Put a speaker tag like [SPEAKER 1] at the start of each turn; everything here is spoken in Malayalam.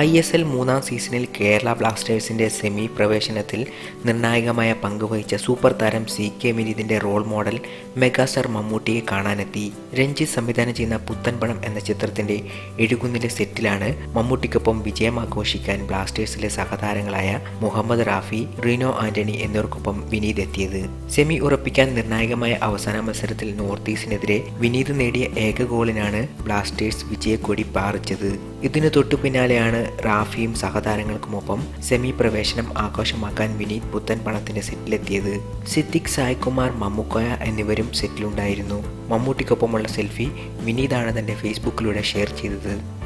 [SPEAKER 1] ഐ എസ് എൽ മൂന്നാം സീസണിൽ കേരള ബ്ലാസ്റ്റേഴ്സിന്റെ സെമി പ്രവേശനത്തിൽ നിർണായകമായ പങ്കുവഹിച്ച സൂപ്പർ താരം സി കെ വിനീതിന്റെ റോൾ മോഡൽ മെഗാസ്റ്റാർ മമ്മൂട്ടിയെ കാണാനെത്തി. രഞ്ജിത്ത് സംവിധാനം ചെയ്യുന്ന പുത്തൻപണം എന്ന ചിത്രത്തിന്റെ എഴുകുന്നിലെ സെറ്റിലാണ് മമ്മൂട്ടിക്കൊപ്പം വിജയം ആഘോഷിക്കാൻ ബ്ലാസ്റ്റേഴ്സിലെ സഹതാരങ്ങളായ മുഹമ്മദ് റാഫി റീനോ ആന്റണി എന്നിവർക്കൊപ്പം വിനീത് എത്തിയത്. സെമി ഉറപ്പിക്കാൻ നിർണായകമായ അവസാന മത്സരത്തിൽ നോർത്ത് ഈസ്റ്റിനെതിരെ വിനീത് നേടിയ ഏക ഗോളിനാണ് ബ്ലാസ്റ്റേഴ്സ് വിജയക്കൊടി പാറിച്ചത്. ഇതിനു തൊട്ടു പിന്നാലെയാണ് റാഫിയും സഹതാരങ്ങൾക്കുമൊപ്പം സെമി പ്രവേശനം ആഘോഷമാക്കാൻ വിനീത് പുത്തൻ പണത്തിന്റെ സെറ്റിലെത്തിയത്. സിദ്ദിഖ് സായ്കുമാർ മമ്മുക്കോയ എന്നിവരും സെറ്റിലുണ്ടായിരുന്നു. മമ്മൂട്ടിക്കൊപ്പമുള്ള സെൽഫി വിനീതാണ് തന്റെ ഫേസ്ബുക്കിലൂടെ ഷെയർ ചെയ്തത്.